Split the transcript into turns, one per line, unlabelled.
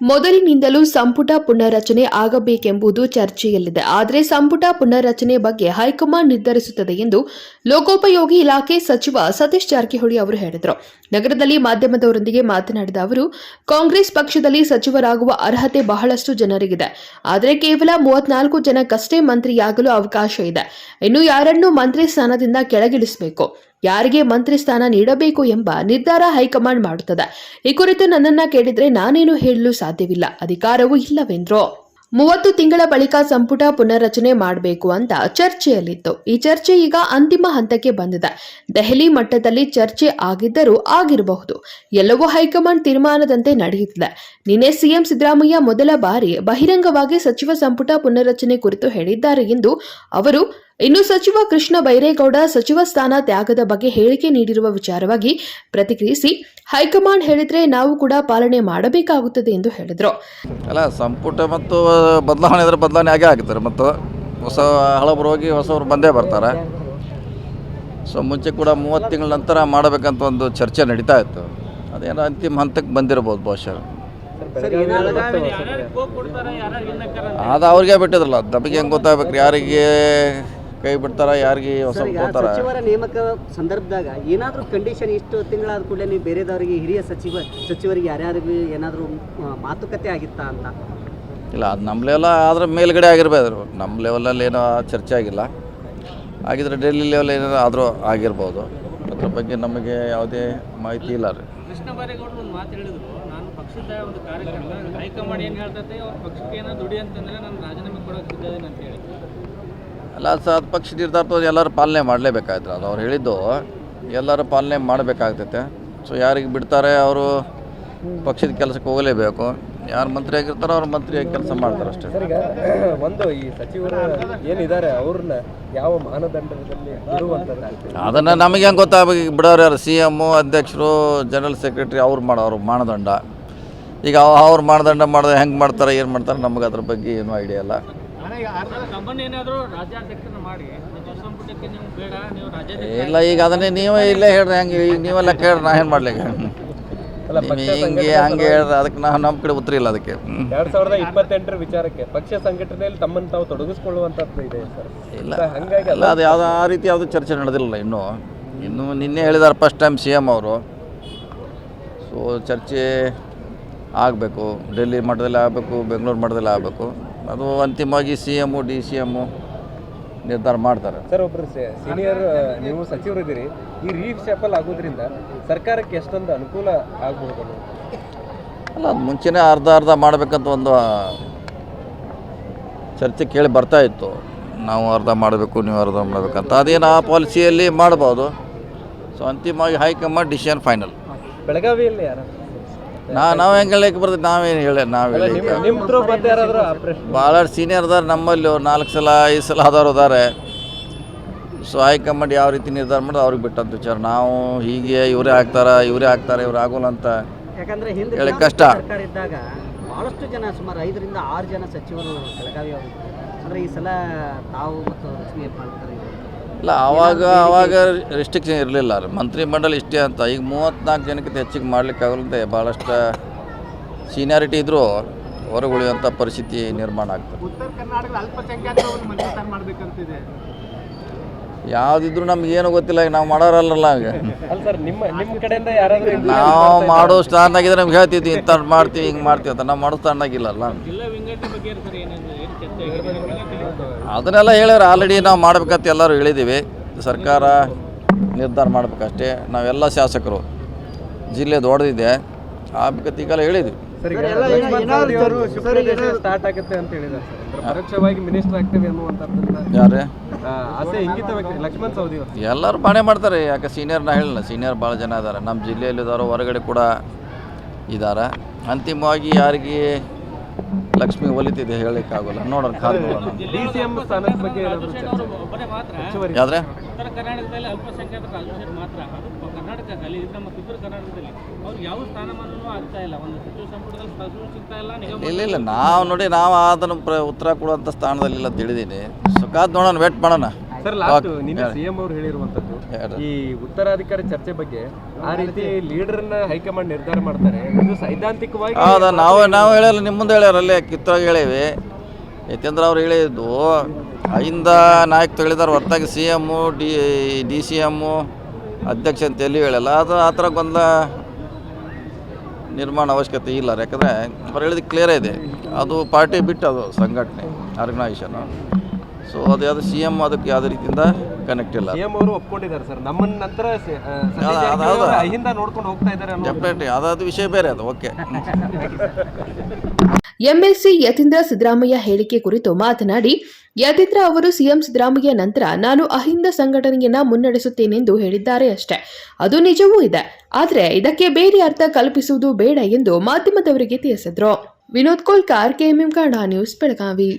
ಮೊದಲಿನಿಂದಲೂ ಸಂಪುಟ ಪುನರ್ರಚನೆ ಆಗಬೇಕೆಂಬುದು ಚರ್ಚೆಯಲ್ಲಿದೆ. ಆದರೆ ಸಂಪುಟ ಪುನರ್ರಚನೆ ಬಗ್ಗೆ ಹೈಕಮಾಂಡ್ ನಿರ್ಧರಿಸುತ್ತದೆ ಎಂದು ಲೋಕೋಪಯೋಗಿ ಇಲಾಖೆ ಸಚಿವ ಸತೀಶ್ ಜಾರಕಿಹೊಳಿ ಅವರು ಹೇಳಿದರು. ನಗರದಲ್ಲಿ ಮಾಧ್ಯಮದವರೊಂದಿಗೆ ಮಾತನಾಡಿದ ಅವರು, ಕಾಂಗ್ರೆಸ್ ಪಕ್ಷದಲ್ಲಿ ಸಚಿವರಾಗುವ ಅರ್ಹತೆ ಬಹಳಷ್ಟು ಜನರಿಗಿದೆ. ಆದರೆ ಕೇವಲ ಮೂವತ್ನಾಲ್ಕು ಜನಕ್ಕಷ್ಟೇ ಮಂತ್ರಿಯಾಗಲು ಅವಕಾಶ ಇದೆ. ಇನ್ನು ಯಾರನ್ನೂ ಮಂತ್ರಿ ಸ್ಥಾನದಿಂದ ಕೆಳಗಿಳಿಸಬೇಕು? ಯಾರಿಗೆ ಮಂತ್ರಿ ಸ್ಥಾನ ನೀಡಬೇಕು ಎಂಬ ನಿರ್ಧಾರ ಹೈಕಮಾಂಡ್ ಮಾಡುತ್ತದೆ. ಈ ಕುರಿತು ನನ್ನನ್ನ ಕೇಳಿದ್ರೆ ನಾನೇನು ಹೇಳಲು ಸಾಧ್ಯವಿಲ್ಲ. ಅಧಿಕಾರವೂ ಇಲ್ಲವೆಂದ್ರು. ಮೂವತ್ತು ತಿಂಗಳ ಬಳಿಕ ಸಂಪುಟ ಪುನರ್ರಚನೆ ಮಾಡಬೇಕು ಅಂತ ಚರ್ಚೆಯಲ್ಲಿತ್ತು. ಈ ಚರ್ಚೆ ಈಗ ಅಂತಿಮ ಹಂತಕ್ಕೆ ಬಂದಿದೆ. ದೆಹಲಿ ಮಟ್ಟದಲ್ಲಿ ಚರ್ಚೆ ಆಗಿದ್ದರೂ ಆಗಿರಬಹುದು. ಎಲ್ಲವೂ ಹೈಕಮಾಂಡ್ ತೀರ್ಮಾನದಂತೆ ನಡೆಯುತ್ತಿದೆ. ನಿನ್ನೆ ಸಿಎಂ ಸಿದ್ದರಾಮಯ್ಯ ಮೊದಲ ಬಾರಿ ಬಹಿರಂಗವಾಗಿ ಸಚಿವ ಸಂಪುಟ ಪುನರ್ರಚನೆ ಕುರಿತು ಹೇಳಿದ್ದಾರೆ ಎಂದು ಅವರು ಇನ್ನು ಸಚಿವ ಕೃಷ್ಣ ಬೈರೇಗೌಡ ಸಚಿವ ಸ್ಥಾನ ತ್ಯಾಗದ ಬಗ್ಗೆ ಹೇಳಿಕೆ ನೀಡಿರುವ ವಿಚಾರವಾಗಿ ಪ್ರತಿಕ್ರಿಯಿಸಿ ಹೈಕಮಾಂಡ್ ಹೇಳಿದ್ರೆ ನಾವು ಕೂಡ ಪಾಲನೆ ಮಾಡಬೇಕಾಗುತ್ತದೆ ಎಂದು ಹೇಳಿದರು.
ಅಲ್ಲ, ಸಂಪುಟ ಮತ್ತು ಬದಲಾವಣೆ ಇದ್ರೆ ಬದಲಾವಣೆ ಆಗೇ ಆಗ್ತಾರೆ ಮತ್ತು ಹೊಸ ಹಳಬರು ಹೋಗಿ ಹೊಸವರು ಬಂದೇ ಬರ್ತಾರೆ. ಸೊ, ಮುಂಚೆ ಕೂಡ ಮೂವತ್ತು ತಿಂಗಳ ನಂತರ ಮಾಡಬೇಕಂತ ಒಂದು ಚರ್ಚೆ ನಡೀತಾ ಇತ್ತು. ಅದೇನೋ ಅಂತಿಮ ಹಂತಕ್ಕೆ ಬಂದಿರ್ಬೋದು ಬಹುಶಃ. ಅದು ಅವ್ರಿಗೆ ಬಿಟ್ಟಿದ್ರಲ್ಲ, ನಮಗೆ ಹೆಂಗೆ ಗೊತ್ತಾಗಬೇಕು, ಯಾರಿಗೆ ಕೈ ಬಿಡ್ತಾರ ಯಾರಿಗೆ ಹೊಸ ಹೋಗ್ತಾರ?
ಸಚಿವರ ನೇಮಕ ಸಂದರ್ಭದಾಗ ಏನಾದರೂ ಕಂಡೀಷನ್ ಇಷ್ಟು ತಿಂಗಳಾದ ಕೂಡಲೇ ನೀವು ಬೇರೆದವರಿಗೆ ಹಿರಿಯ ಸಚಿವ ಸಚಿವರಿಗೆ ಯಾರ್ಯಾರಿಗೂ ಏನಾದರೂ ಮಾತುಕತೆ ಆಗಿತ್ತಾ ಅಂತ?
ಇಲ್ಲ ಅದು ನಮ್ಮ ಲೆವೆಲ್ ಆದ್ರೆ ಮೇಲ್ಗಡೆ ಆಗಿರ್ಬೋದು. ನಮ್ಮ ಲೆವೆಲಲ್ಲಿ ಏನೋ ಚರ್ಚೆ ಆಗಿಲ್ಲ. ಆಗಿದ್ರೆ ಡೆಲ್ಲಿ ಲೆವೆಲ್ ಏನಾರು ಆದರೂ ಆಗಿರ್ಬೋದು. ಅದ್ರ ಬಗ್ಗೆ ನಮಗೆ ಯಾವುದೇ ಮಾಹಿತಿ ಇಲ್ಲ ರೀ.
ಕೃಷ್ಣ ಬೈರೇಗೌಡರು ಒಂದು ಮಾತು ಹೇಳಿದ್ರು. ನಾನು ಪಕ್ಷದ ಒಂದು ಕಾರ್ಯಕ್ರಮ ಹೈಕಮಾಂಡ್ ಏನು ಹೇಳ್ತೈತೆ ಅವ್ರ ಪಕ್ಷಕ್ಕೆ ಏನೋ ದುಡಿ ಅಂತಂದ್ರೆ ನಾನು ರಾಜೀನಾಮೆ ಕೊಡೋಕೆ ಸಿದ್ಧ ಅಂತ ಹೇಳಿ.
ಅಲ್ಲ ಸರ್ ಅದು ಪಕ್ಷ ನಿರ್ಧಾರ ಎಲ್ಲರೂ ಪಾಲನೆ ಮಾಡಲೇಬೇಕಾಯ್ತು ಅದು ಅವ್ರು ಹೇಳಿದ್ದು ಎಲ್ಲರೂ ಪಾಲನೆ ಮಾಡಬೇಕಾಗ್ತೈತೆ. ಸೊ ಯಾರಿಗೆ ಬಿಡ್ತಾರೆ ಅವರು ಪಕ್ಷದ ಕೆಲಸಕ್ಕೆ ಹೋಗಲೇಬೇಕು. ಯಾರು ಮಂತ್ರಿ ಆಗಿರ್ತಾರೋ ಅವ್ರು ಮಂತ್ರಿಯಾಗಿ ಕೆಲಸ ಮಾಡ್ತಾರೆ ಅಷ್ಟೇ.
ಸರ್ ಈಗ ಒಂದು ಈ ಸಚಿವರು ಏನಿದ್ದಾರೆ ಅವ್ರನ್ನ ಯಾವ ಮಾನದಂಡದಲ್ಲಿ
ಅದನ್ನು ನಮಗೆ ಹೆಂಗೆ ಗೊತ್ತಾಗಬೇಕು? ಈಗ ಬಿಡೋರು ಯಾರು? ಸಿ ಎಮ್ಮು ಅಧ್ಯಕ್ಷರು ಜನರಲ್ ಸೆಕ್ರೆಟ್ರಿ ಅವ್ರು ಮಾಡೋರು ಮಾನದಂಡ. ಈಗ ಅವ್ರು ಮಾನದಂಡ ಮಾಡಿದ್ರೆ ಹೆಂಗೆ ಮಾಡ್ತಾರೆ ಏನು ಮಾಡ್ತಾರೆ ನಮಗೆ ಅದ್ರ ಬಗ್ಗೆ ಏನೂ ಐಡಿಯಾ ಇಲ್ಲ.
ನಮ್ಮನ್ನ ಏನಾದರೂ ರಾಜ್ಯಾಧ್ಯಕ್ಷರನ್ನ ಮಾಡಿ ಸಚಿವ ಸಂಪುಟಕ್ಕೆ ನೀವು ಬೇಡ ನೀವು ರಾಜ್ಯಾಧ್ಯಕ್ಷ
ಇಲ್ಲ ಈಗ ಅದನ್ನೇ ನೀವೇ ಇಲ್ಲೇ ಹೇಳ್ರಿ ಹಂಗೆ ಈಗ ನೀವೆಲ್ಲ ಕೇಳ್ರಿ ನಾ ಏನು ಮಾಡ್ಲಿಕ್ಕೆ ಹಿಂಗೆ ಹಂಗೆ ಹೇಳ್ರಿ ಅದಕ್ಕೆ ನಾವು ನಮ್ಮ ಕಡೆ ಉತ್ತರ ಇಲ್ಲ ಅದಕ್ಕೆ.
ಎರಡ್ ಸಾವಿರದ ಇಪ್ಪತ್ತೆಂಟರ ವಿಚಾರಕ್ಕೆ ಪಕ್ಷ ಸಂಘಟನೆಯಲ್ಲಿ ತಮ್ಮನ್ನು ತಾವು ತೊಡಗಿಸ್ಕೊಳ್ಳುವಂಥದ್ದು ಇದೆ ಸರ್.
ಇಲ್ಲ
ಹಂಗಾಗಿ
ಅಲ್ಲ ಅದು ಯಾವ್ದು ಆ ರೀತಿ ಯಾವುದೂ ಚರ್ಚೆ ನಡೆದಿಲ್ಲ ಇನ್ನೂ. ಇನ್ನು ನಿನ್ನೆ ಹೇಳಿದಾರೆ ಫಸ್ಟ್ ಟೈಮ್ ಸಿ ಎಂ ಅವರು. ಸೊ ಚರ್ಚೆ ಆಗಬೇಕು ಡೆಲ್ಲಿ ಮಟ್ಟದಲ್ಲಿ ಆಗಬೇಕು ಬೆಂಗಳೂರು ಮಟ್ಟದಲ್ಲಿ ಆಗಬೇಕು. ಅದು ಅಂತಿಮವಾಗಿ C M D C M ನಿರ್ಧಾರ ಮಾಡ್ತಾರೆ.
ಸರ್ ಒಬ್ರು ಸೀನಿಯರ್ ನೀವು ಸಚಿವರಿದ್ದೀರಿ. ಈ ರೀಶಫಲ್ ಆಗೋದ್ರಿಂದ ಸರ್ಕಾರಕ್ಕೆ ಎಷ್ಟೊಂದು ಅನುಕೂಲ ಆಗ್ಬೋದು
ಅಲ್ಲ ಅದು ಮುಂಚೆನೇ ಅರ್ಧ ಅರ್ಧ ಮಾಡಬೇಕಂತ ಒಂದು ಚರ್ಚೆ ಕೇಳಿ ಬರ್ತಾ ಇತ್ತು. ನಾವು ಅರ್ಧ ಮಾಡಬೇಕು ನೀವು ಅರ್ಧ ಮಾಡಬೇಕಂತ. ಅದೇನು ಆ ಪಾಲಿಸಿಯಲ್ಲಿ ಮಾಡ್ಬೋದು. ಸೊ ಅಂತಿಮವಾಗಿ ಹೈಕಮಾಂಡ್ ಡಿಸಿಷನ್ ಫೈನಲ್
ಬೆಳಗಾವಿಯಲ್ಲಿ ಯಾರು?
ನಾ ನಾವು ಹೆಂಗೆ ಹೇಳಕ್ಕೆ ಬರ್ತದೆ ನಾವೇನು ಹೇಳ ನಾವು ಹೇಳಿ ಸೀನಿಯರ್ ಅದಾರ ನಮ್ಮಲ್ಲಿ ಅವ್ರು ನಾಲ್ಕು ಸಲ ಐದು ಸಲ ಆದವ್ರು ಅದಾರೆ. ಸೊ ಹೈಕಮಾಂಡ್ ಯಾವ ರೀತಿ ನಿರ್ಧಾರ ಮಾಡೋದು ಅವ್ರಿಗೆ ಬಿಟ್ಟಂತ ವಿಚಾರ. ನಾವು ಹೀಗೆ ಇವರೇ ಆಗ್ತಾರೆ ಇವರೇ ಆಗ್ತಾರೆ ಇವ್ರು ಆಗೋಲ್ಲ ಅಂತ
ಯಾಕಂದ್ರೆ ಹಿಂದೆ
ಹೇಳಿ ಕಷ್ಟ.
ಸರ್ಕಾರ ಇದ್ದಾಗ ಬಹಳಷ್ಟು ಜನ ಸುಮಾರು ಐದರಿಂದ ಆರು ಜನ ಸಚಿವರು ಬೆಳಗಾವಿ ಅವರು ಅಂದರೆ ಈ ಸಲ ತಾವು ಮತ್ತು ಲಕ್ಷ್ಮೀ ಹೆಬ್ಬಾಳ್ಕರ್
ಇಲ್ಲ ಆವಾಗ ಆವಾಗ ರೆಸ್ಟ್ರಿಕ್ಷನ್ ಇರಲಿಲ್ಲ ಮಂತ್ರಿ ಮಂಡಲ ಇಷ್ಟೇ ಅಂತ. ಈಗ ಮೂವತ್ತ್ನಾಲ್ಕು ಜನಕ್ಕಿಂತ ಹೆಚ್ಚಿಗೆ ಮಾಡ್ಲಿಕ್ಕೆ ಆಗಲ್ಲದೆ ಭಾಳಷ್ಟು ಸೀನಿಯಾರಿಟಿ ಇದ್ದರೂ ಹೊರಗೆ ಉಳಿಯುವಂಥ ಪರಿಸ್ಥಿತಿ ನಿರ್ಮಾಣ ಆಗ್ತದೆ. ಯಾವುದಿದ್ರು ನಮ್ಗೆ ಏನು ಗೊತ್ತಿಲ್ಲ ಈಗ ನಾವು ಮಾಡೋರಲ್ಲ ಈಗ.
ಅಲ್ಲ ಸರ್ ನಿಮ್ಮ ನಿಮ್ಮ ಕಡೆಯಿಂದ ಯಾರಾದರೂ
ನಾವು ಮಾಡೋ ಸ್ಥಾನದಾಗಿದ್ರೆ ನಮ್ಗೆ ಹೇಳ್ತಿದ್ವಿ ಇಂಥ ಮಾಡ್ತೀವಿ ಹಿಂಗೆ ಮಾಡ್ತೀವಿ ಅಂತ. ನಾವು ಮಾಡೋ ಸ್ಥಾನದಾಗಿಲ್ಲಲ್ಲ
ಜಿಲ್ಲಾ ಬಗ್ಗೆ?
ಅದನ್ನೆಲ್ಲ ಹೇಳಿದ್ರೆ ಆಲ್ರೆಡಿ ನಾವು ಮಾಡ್ಬೇಕಂತ ಎಲ್ಲರೂ ಹೇಳಿದ್ದೀವಿ ಸರ್ಕಾರ ನಿರ್ಧಾರ ಮಾಡ್ಬೇಕಷ್ಟೇ. ನಾವೆಲ್ಲ ಶಾಸಕರು. ಜಿಲ್ಲೆ ದೊಡ್ಡದಿದೆ ಆಗ್ಬೇಕಂತ ಈಗೆಲ್ಲ ಹೇಳಿದ್ವಿ.
ಸ್ಟಾರ್ಟ್ ಆಗುತ್ತೆ ಅಂತ ಹೇಳಿದ್ದಾರೆ ಪರೋಕ್ಷವಾಗಿ ಮಿನಿಸ್ಟರ್ ಆಗ್ತೇವೆ
ಯಾರೇ?
ಆ, ಲಕ್ಷ್ಮಣ್
ಎಲ್ಲರೂ ಬಾಣೆ ಮಾಡ್ತಾರೆ. ಯಾಕೆ ಸೀನಿಯರ್ ನಾ ಹೇಳಿಲ್ಲ. ಸೀನಿಯರ್ ಭಾಳ ಜನ ಇದ್ದಾರೆ ನಮ್ಮ ಜಿಲ್ಲೆಯಲ್ಲಿ ಇದ್ದಾರೋ ಹೊರಗಡೆ ಕೂಡ ಇದ್ದಾರೆ ಅಂತಿಮವಾಗಿ ಯಾರಿಗೆ ಲಕ್ಷ್ಮಿ ಒಲಿತಿದೆ ಹೇಳಲಿಕ್ಕಾಗಲ್ಲ. ನೋಡೋಣ ಕಾದು ನೋಡೋಣ.
ಡಿ ಸಿ ಬಗ್ಗೆ ಏನಾದರೂ ಚರ್ಚೆ?
ಅವರು ಒಬ್ಬರೇ ಮಾತ್ರ
ಯಾವ್ದ್ರೆ?
ಉತ್ತರ ಕರ್ನಾಟಕದಲ್ಲಿ ಅಲ್ಪಸಂಖ್ಯಾತರ ಅಧ್ಯಕ್ಷರು ಮಾತ್ರ. ಅದು ಕರ್ನಾಟಕದಲ್ಲಿ ನಮ್ಮ ಕಿತ್ತೂರು ಕರ್ನಾಟಕದಲ್ಲಿ. ಅವ್ರು ಯಾವ ಸ್ಥಾನಮಾನನೂ ಆಗ್ತಾ ಇಲ್ಲ. ಇಲ್ಲ ನಿಗಮ
ಇಲ್ಲ ಇಲ್ಲ ನಾವು ನೋಡಿ ನಾವು ಅದನ್ನು ಪ್ರ ಉತ್ತರ ಕೊಡುವಂಥ ಸ್ಥಾನದಲ್ಲಿಲ್ಲ ತಿಳಿದೀನಿ ಸೊ ಕಾದು ನೋಡೋಣ ವೇಟ್ ಮಾಡೋಣ.
Sir last. ನಿನ್ನೆ ಸಿಎಂ ಅವರು ಹೇಳಿರುವಂತದ್ದು ಈ ಉತ್ತರಾಧಿಕಾರಿ ಚರ್ಚೆ ಬಗ್ಗೆ ಆ ರೀತಿ ಲೀಡರ್ನ ಹೈಕಮಾಂಡ್ ನಿರ್ಧಾರ ಮಾಡ್ತಾರೆ. ಇದು ಸೈದ್ಧಾಂತಿಕವಾಗಿ
ಹೌದಾ ನಾವು ನಾವು ಹೇಳಲ್ಲ ನಿಮ್ಮ ಮುಂದೆ ಹೇಳ್ಯಾರ ಅಲ್ಲೇ ಕಿತ್ತೋಗಿ ಹೇಳೇವಿ. ಯಾಕೆಂದ್ರೆ ಅವ್ರು ಹೇಳಿದ್ದು ಅಯಿಂದ ನಾಯಕ ಹೇಳಿದಾರೆ ಹೊರತಾಗಿ C M D D C M ಅಧ್ಯಕ್ಷ ಅಂತ ಎಲ್ಲಿ ಹೇಳಲ್ಲ. ಅದು ಆ ಥರ ಗೊಂದಲ ನಿರ್ಮಾಣ ಅವಶ್ಯಕತೆ ಇಲ್ಲ. ಯಾಕಂದರೆ ಅವ್ರು ಹೇಳಿದ ಕ್ಲಿಯರ್ ಇದೆ ಅದು ಪಾರ್ಟಿ ಬಿಟ್ಟು ಅದು ಸಂಘಟನೆ ಆರ್ಗನೈಸೇಷನು ಸೊ ಅದು ಯಾವುದು ಸಿ ಎಂ ಅದಕ್ಕೆ ಯಾವುದೇ ರೀತಿಯಿಂದ ಕನೆಕ್ಟ್ ಇಲ್ಲ.
ಸಿಎಂ ಅವರು ಒಪ್ಕೊಂಡಿದ್ದಾರೆ ಸರ್. ನಮ್ಮನ್ನ ನಂತರ ಸ- ಆ, ಸತೀಶ್
ಅದು- ಅದು-
ಜಾರಕಿಹೊಳಿ ಅವರು
ಅದು-
ಅಹಿಂದ ನೋಡ್ಕೊಂಡು ಹೋಗ್ತಾ ಇದ್ದಾರೆ ಅನ್ನೋ
ಡೆಫಿನೆಟ್ಲಿ ಅದಾದ ವಿಷಯ ಬೇರೆ ಅದು. ಓಕೆ
ಎಂಎಲ್ಸಿ ಯತೀಂದ್ರ ಸಿದ್ದರಾಮಯ್ಯ ಹೇಳಿಕೆ ಕುರಿತು ಮಾತನಾಡಿ ಯತೀಂದ್ರ ಅವರು ಸಿಎಂ ಸಿದ್ದರಾಮಯ್ಯ ನಂತರ ನಾನು ಅಹಿಂದ ಸಂಘಟನೆಯನ್ನ ಮುನ್ನಡೆಸುತ್ತೇನೆಂದು ಹೇಳಿದ್ದಾರೆ ಅಷ್ಟೇ. ಅದು ನಿಜವೂ ಇದೆ. ಆದರೆ ಇದಕ್ಕೆ ಬೇರೆ ಅರ್ಥ ಕಲ್ಪಿಸುವುದು ಬೇಡ ಎಂದು ಮಾಧ್ಯಮದವರಿಗೆ ತಿಳಿಸಿದ್ರು. Vinod Kolkar KMM Kannada news Belagavi.